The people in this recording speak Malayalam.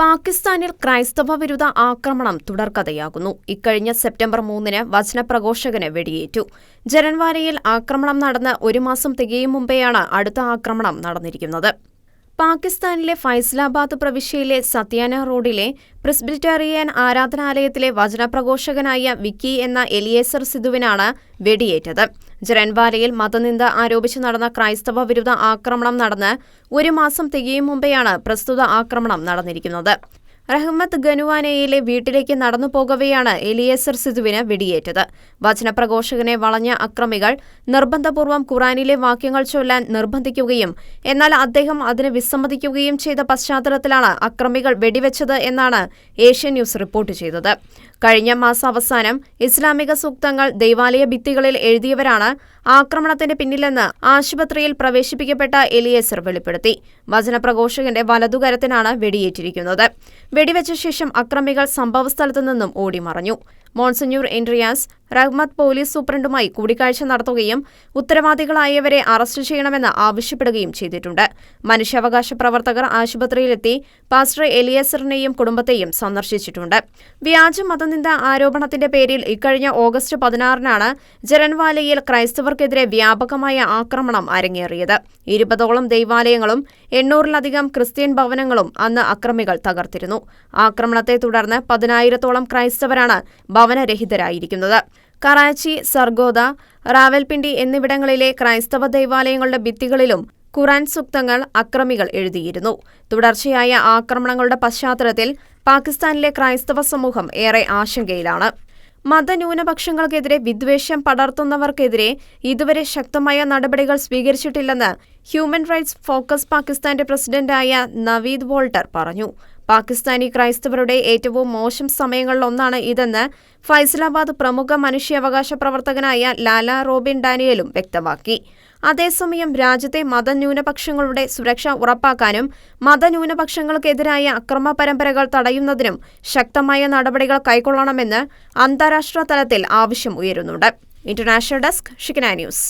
പാകിസ്ഥാനിൽ ക്രൈസ്തവ വിരുദ്ധ ആക്രമണം തുടർക്കഥയാകുന്നു ഇക്കഴിഞ്ഞ സെപ്റ്റംബർ മൂന്നിന് വചനപ്രഘോഷകന് വെടിയേറ്റു. ജനൻവാലയിൽ ആക്രമണം നടന്ന് ഒരു മാസം തികയും മുമ്പെയാണ് അടുത്ത ആക്രമണം നടന്നിരിക്കുന്നത്. പാകിസ്ഥാനിലെ ഫൈസലാബാദ് പ്രവിശ്യയിലെ സത്യാന റോഡിലെ പ്രിസ്ബിറ്റേറിയൻ ആരാധനാലയത്തിലെ വചനപ്രഘോഷകനായ വിക്കി എന്ന എലിയേസർ സിധുവിനാണ് വെടിയേറ്റത്. ജരൻവാലയിൽ മതനിന്ദ ആരോപിച്ച് നടന്ന ക്രൈസ്തവ വിരുദ്ധ ആക്രമണം നടന്ന് ഒരു മാസം തികയും മുമ്പെയാണ് പ്രസ്തുത ആക്രമണം നടന്നിരിക്കുന്നത്. റഹ്മത്ത് ഗനുവാനയിലെ വീട്ടിലേക്ക് നടന്നു പോകവെയാണ് എലിയേസർ സിധുവിന് വെടിയേറ്റത്. വചനപ്രഘോഷകനെ വളഞ്ഞ അക്രമികൾ നിർബന്ധപൂർവം ഖുറാനിലെ വാക്യങ്ങൾ ചൊല്ലാൻ നിർബന്ധിക്കുകയും എന്നാൽ അദ്ദേഹം അതിന് വിസമ്മതിക്കുകയും ചെയ്ത പശ്ചാത്തലത്തിലാണ് അക്രമികൾ വെടിവെച്ചത് എന്നാണ് ഏഷ്യൻ ന്യൂസ് റിപ്പോർട്ട് ചെയ്തത്. കഴിഞ്ഞ മാസാവസാനം ഇസ്ലാമിക സൂക്തങ്ങൾ ദൈവാലയ ഭിത്തികളിൽ എഴുതിയവരാണ് ആക്രമണത്തിന്റെ പിന്നിലെന്ന് ആശുപത്രിയിൽ പ്രവേശിപ്പിക്കപ്പെട്ട എലിയേസർ വെളിപ്പെടുത്തി. വചനപ്രഘോഷകന്റെ വലതുകരത്തിനാണ് വെടിയേറ്റിരിക്കുന്നത്. വെടിവെച്ച ശേഷം അക്രമികൾ സംഭവസ്ഥലത്തു നിന്നും ഓടിമറഞ്ഞു മോൺസന്യൂർ എൻട്രിയാസ് റഹ്മത്ത് പോലീസ് സൂപ്രണ്ടുമായി കൂടിക്കാഴ്ച നടത്തുകയും ഉത്തരവാദികളായവരെ അറസ്റ്റ് ചെയ്യണമെന്ന് ആവശ്യപ്പെടുകയും ചെയ്തിട്ടുണ്ട്. മനുഷ്യാവകാശ പ്രവർത്തകർ ആശുപത്രിയിലെത്തി പാസ്റ്റർ എലിയസറിനെയും കുടുംബത്തെയും സന്ദർശിച്ചിട്ടുണ്ട്. വ്യാജ മതനിന്ദ ആരോപണത്തിന്റെ പേരിൽ ഇക്കഴിഞ്ഞ ഓഗസ്റ്റ് പതിനാറിനാണ് ജരൻവാലയിൽ ക്രൈസ്തവർക്കെതിരെ വ്യാപകമായ ആക്രമണം അരങ്ങേറിയത്. ഇരുപതോളം ദൈവാലയങ്ങളും എണ്ണൂറിലധികം ക്രിസ്ത്യൻ ഭവനങ്ങളും അന്ന് അക്രമികൾ തകർത്തിരുന്നു. ആക്രമണത്തെ തുടർന്ന് പതിനായിരത്തോളം ക്രൈസ്തവരാണ് ഭവനരഹിതരായിരിക്കുന്നത്. കറാച്ചി സർഗോദ റാവൽപിണ്ടി എന്നിവിടങ്ങളിലെ ക്രൈസ്തവ ദൈവാലയങ്ങളുടെ ഭിത്തികളിലും ഖുറാൻ സൂക്തങ്ങൾ അക്രമികൾ എഴുതിയിരുന്നു. തുടർച്ചയായ ആക്രമണങ്ങളുടെ പശ്ചാത്തലത്തിൽ പാകിസ്ഥാനിലെ ക്രൈസ്തവ സമൂഹം ഏറെ ആശങ്കയിലാണ്. മതന്യൂനപക്ഷങ്ങൾക്കെതിരെ വിദ്വേഷം പടർത്തുന്നവർക്കെതിരെ ഇതുവരെ ശക്തമായ നടപടികൾ സ്വീകരിച്ചിട്ടില്ലെന്ന് ഹ്യൂമൻ റൈറ്റ്സ് ഫോക്കസ് പാകിസ്ഥാന്റെ പ്രസിഡന്റായ നവീദ് വോൾട്ടർ പറഞ്ഞു. പാകിസ്ഥാനി ക്രൈസ്തവരുടെ ഏറ്റവും മോശം സമയങ്ങളിലൊന്നാണ് ഇതെന്ന് ഫൈസലാബാദ് പ്രമുഖ മനുഷ്യാവകാശ പ്രവർത്തകനായ ലാല റോബിൻ ഡാനിയലും വ്യക്തമാക്കി. അതേസമയം രാജ്യത്തെ മതന്യൂനപക്ഷങ്ങളുടെ സുരക്ഷ ഉറപ്പാക്കാനും മതന്യൂനപക്ഷങ്ങൾക്കെതിരായ അക്രമ പരമ്പരകൾ തടയുന്നതിനും ശക്തമായ നടപടികൾ കൈക്കൊള്ളണമെന്ന് അന്താരാഷ്ട്ര തലത്തിൽ ആവശ്യം ഉയരുന്നുണ്ട്. ഇന്റർനാഷണൽ ഡെസ്ക് ഷിക്കന ന്യൂസ്.